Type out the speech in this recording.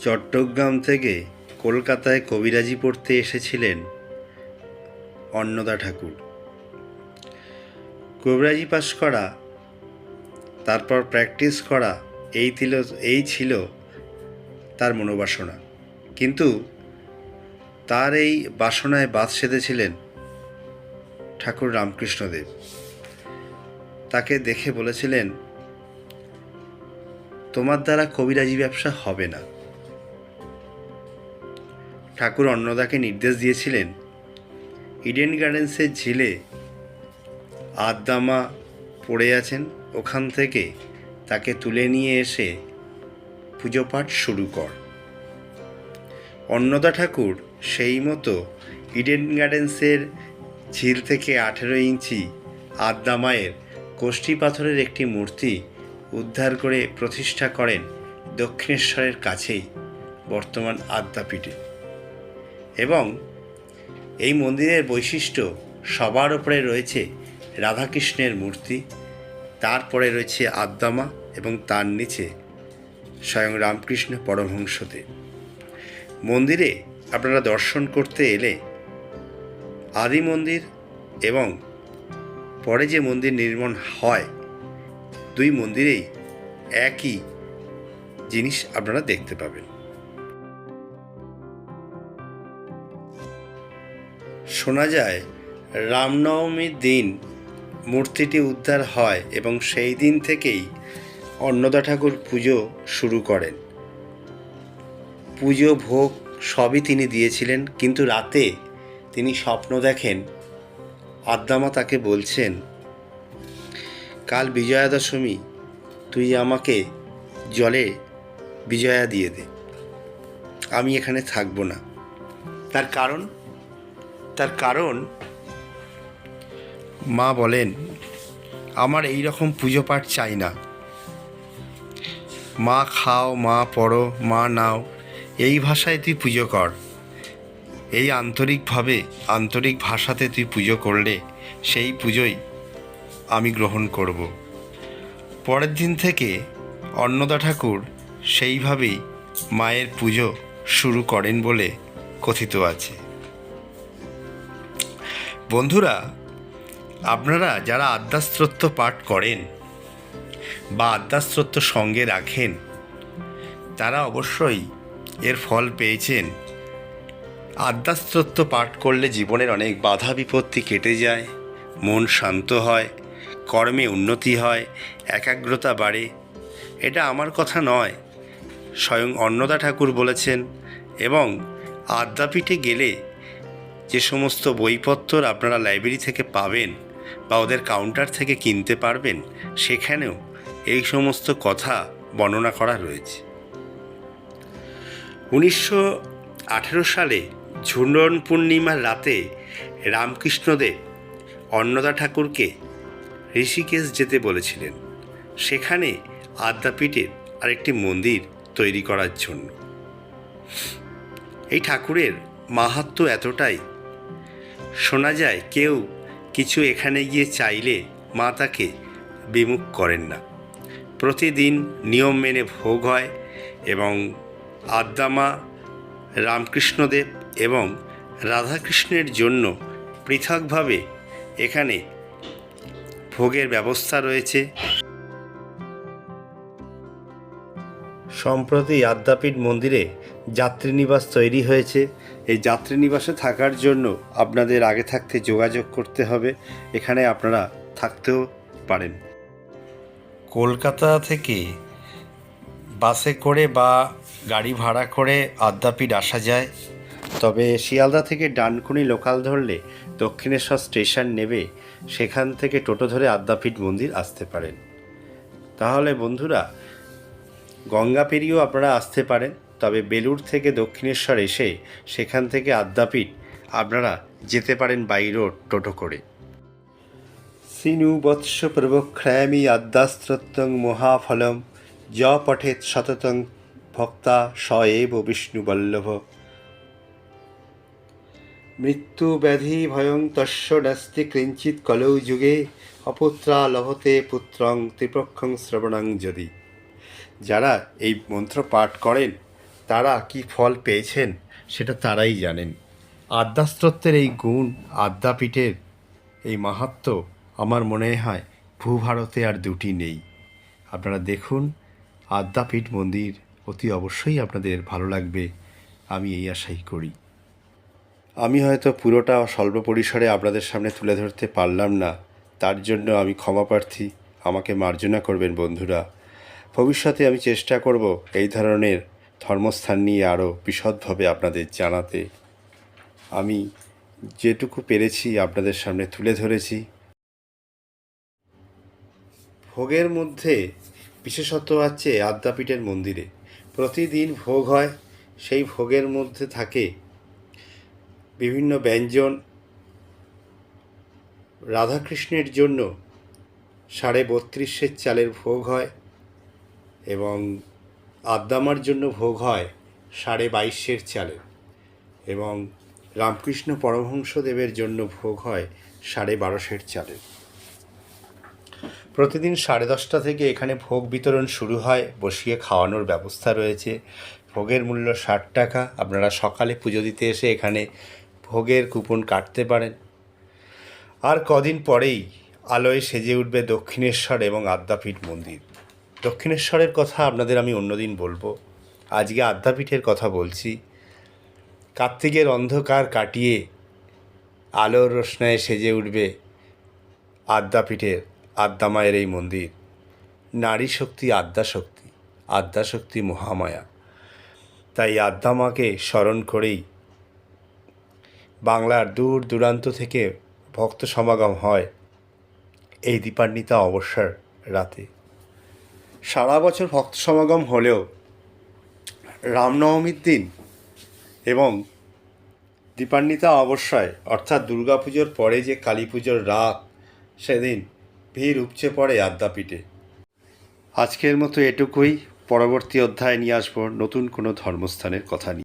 চট্টগ্রাম থেকে কলকাতায় কবিরাজি পড়তে এসেছিলেন অন্নদা ঠাকুর। কবিরাজি পাশ করা, তারপর প্র্যাকটিস করা, এই ছিল এই ছিল তার মনোবাসনা। কিন্তু তার এই বাসনায় বাদ সেধেছিলেন ঠাকুর রামকৃষ্ণদেব। তাকে দেখে বলেছিলেন, তোমার দ্বারা কবিরাজি ব্যবসা হবে না। ঠাকুর অন্নদাকে নির্দেশ দিয়েছিলেন। ইডেন গার্ডেন্সের ঝিলে আদ্দামা পড়ে আছেন। ওখান থেকে তাকে তুলে নিয়ে এসে পুজো পাঠ শুরু কর। অন্নদা ঠাকুর সেই মতো ইডেন গার্ডেন্সের ঝিল থেকে আঠেরো ইঞ্চি আদ্দামায়ের কোষ্ঠী পাথরের একটি মূর্তি উদ্ধার করে প্রতিষ্ঠা করেন দক্ষিণেশ্বরের কাছেই বর্তমান আদ্যাপীঠে এবং এই মন্দিরের বৈশিষ্ট্য সবার ওপরে রয়েছে রাধাকৃষ্ণের মূর্তি, তারপরে রয়েছে আদ্দামা এবং তার নিচে স্বয়ং রামকৃষ্ণ পরমহংসদেব। মন্দিরে আপনারা দর্শন করতে এলে আদি মন্দির এবং পরে যে মন্দির নির্মাণ হয়, দুই মন্দিরেই একই জিনিস আপনারা দেখতে পাবেন। শোনা যায়, রামনবমীর দিন মূর্তিটি উদ্ধার হয় এবং সেই দিন থেকেই অন্নদা ঠাকুর পুজো শুরু করেন। পুজো ভোগ সবই তিনি দিয়েছিলেন, কিন্তু রাতে তিনি স্বপ্ন দেখেন, আদ্দামা তাকে বলছেন, কাল বিজয়া দশমী তুই আমাকে জলে বিজয়া দিয়ে দে। আমি এখানে থাকব না। তার কারণ? তার কারণ, মা বলেন, আমার এই রকম পুজো পাঠ চাই না। মা খাও, মা পড়ো, মা নাও, এই ভাষায় তুই পুজো কর। এই আন্তরিকভাবে, আন্তরিক ভাষাতে তুই পুজো করলে সেই পুজোই আমি গ্রহণ করব। পরের দিন থেকে অন্নদা ঠাকুর সেইভাবেই মায়ের পুজো শুরু করেন বলে কথিত আছে। বন্ধুরা, আপনারা যারা আদ্যাস্ত্রত্ব পাঠ করেন বা আদ্যাস্ত্রত্ব সঙ্গে রাখেন, তারা অবশ্যই এর ফল পেয়েছেন। আদ্যাস্ত্রত্ব পাঠ করলে জীবনের অনেক বাধা বিপত্তি কেটে যায়, মন শান্ত হয়, কর্মে উন্নতি হয়, একাগ্রতা বাড়ে। এটা আমার কথা নয়, স্বয়ং অন্নদা ঠাকুর বলেছেন এবং আদ্যাপীঠে গেলে যে সমস্ত বইপত্র আপনারা লাইব্রেরি থেকে পাবেন বা ওদের কাউন্টার থেকে কিনতে পারবেন, সেখানেও এই সমস্ত কথা বর্ণনা করা রয়েছে। উনিশশো আঠেরো সালে ঝুলন পূর্ণিমার রাতে রামকৃষ্ণদেব অন্নদা ঠাকুরকে ঋষিকেশ যেতে বলেছিলেন। সেখানে আদ্যাপীঠের আরেকটি মন্দির তৈরি করার জন্য। এই ঠাকুরের মাহাত্ম এতটাই শোনা যায় কেউ কিছু এখানে গিয়ে চাইলে মা তাকে বিমুখ করেন না। প্রতিদিন নিয়ম মেনে ভোগ হয় এবং আদ্দামা, রামকৃষ্ণদেব এবং রাধাকৃষ্ণের জন্য পৃথকভাবে এখানে ভোগের ব্যবস্থা রয়েছে। সম্প্রতি আদ্যাপীঠ মন্দিরে যাত্রীনিবাস তৈরি হয়েছে। এই যাত্রীনিবাসে থাকার জন্য আপনাদের আগে থাকতে যোগাযোগ করতে হবে। এখানে আপনারা থাকতেও পারেন। কলকাতা থেকে বাসে করে বা গাড়ি ভাড়া করে আদ্যাপীঠ আসা যায়। তবে শিয়ালদা থেকে ডানকুনি লোকাল ধরলে দক্ষিণেশ্বর স্টেশন নেবে সেখান থেকে টোটো ধরে আদ্যাপীঠ মন্দির আসতে পারেন। তাহলে বন্ধুরা গঙ্গা পেরিয়েও আপনারা আসতে পারেন। তবে বেলুর থেকে দক্ষিণেশ্বর এসে সেখান থেকে আদ্যাপীঠ, আপনারা যেতে পারেন বাই রোড টোটো করে। সিনু বৎস প্রবক্ষ্যামি আদ্যাস্ত্রত্যং মহাফলম য পঠেত সততং ভক্তা স এব বিষ্ণুবল্লভ মৃত্যু ব্যাধি ভয়ং তস্য নাস্তি কিঞ্চিৎ কলৌ যুগে, অপুত্রা লভতে পুত্রং ত্রিপক্ষং শ্রবণং যদি। যারা এই মন্ত্র পাঠ করেন তারা কি ফল পেয়েছেন সেটা তারাই জানেন। আদ্যাস্তত্বের এই গুণ, আদ্যাপীঠের এই মাহাত্ম্য আমার মনে হয় ভূভারতে আর দুটি নেই। আপনারা দেখুন, আদ্যাপীঠ মন্দির অতি অবশ্যই আপনাদের ভালো লাগবে, আমি এই আশাই করি। আমি হয়তো পুরোটা স্বল্প পরিসরে আপনাদের সামনে তুলে ধরতে পারলাম না, তার জন্য আমি ক্ষমা প্রার্থী, আমাকে মার্জনা করবেন বন্ধুরা। ভবিষ্যতে আমি চেষ্টা করব এই ধরনের ধর্মস্থান নিয়ে আরও বিশদভাবে আপনাদের জানাতে আমি যেটুকু পেরেছি আপনাদের সামনে তুলে ধরেছি। ভোগের মধ্যে বিশেষত্ব আছে আদ্যাপীঠের মন্দিরে। প্রতিদিন ভোগ হয়, সেই ভোগের মধ্যে থাকে বিভিন্ন ব্যঞ্জন। রাধাকৃষ্ণের জন্য সাড়ে বত্রিশের চালের ভোগ হয় এবং আদ্দামার জন্য ভোগ হয় সাড়ে বাইশের চালের এবং রামকৃষ্ণ পরমহংসদেবের জন্য ভোগ হয় সাড়ে বারোশের চালের প্রতিদিন সাড়ে দশটা থেকে এখানে ভোগ বিতরণ শুরু হয়, বসিয়ে খাওয়ানোর ব্যবস্থা রয়েছে। ভোগের মূল্য ষাট টাকা। আপনারা সকালে পুজো দিতে এসে এখানে ভোগের কুপন কাটতে পারেন। আর কদিন পরেই আলোয় সেজে উঠবে দক্ষিণেশ্বর এবং আদ্যাপীঠ মন্দির। দক্ষিণেশ্বরের কথা আপনাদের আমি অন্যদিন বলব। আজকে আদ্যাপীঠের কথা বলছি। কার্তিকের অন্ধকার কাটিয়ে আলোর রোশনায় সেজে উঠবে আদ্যাপীঠের, আদ্যামায়ের এই মন্দির। নারী শক্তি আদ্যাশক্তি আদ্যাশক্তি মহামায়া। তাই আদ্যামাকে স্মরণ করেই বাংলার দূর দূরান্ত থেকে ভক্ত সমাগম হয় এই দীপান্বিতা অবসর রাতে। সারা বছর ভক্ত সমাগম হলেও রামনবমীর দিন এবং দীপান্বিতা অবশ্যই অর্থাৎ দুর্গাপুজোর পরে যে কালী পুজোর রাত, সেদিন ভিড় উপচে পড়ে আদ্যাপীঠে। আজকের মতো এটুকুই। পরবর্তী অধ্যায় নিয়ে আসব নতুন কোনো ধর্মস্থানের কথা নিয়ে।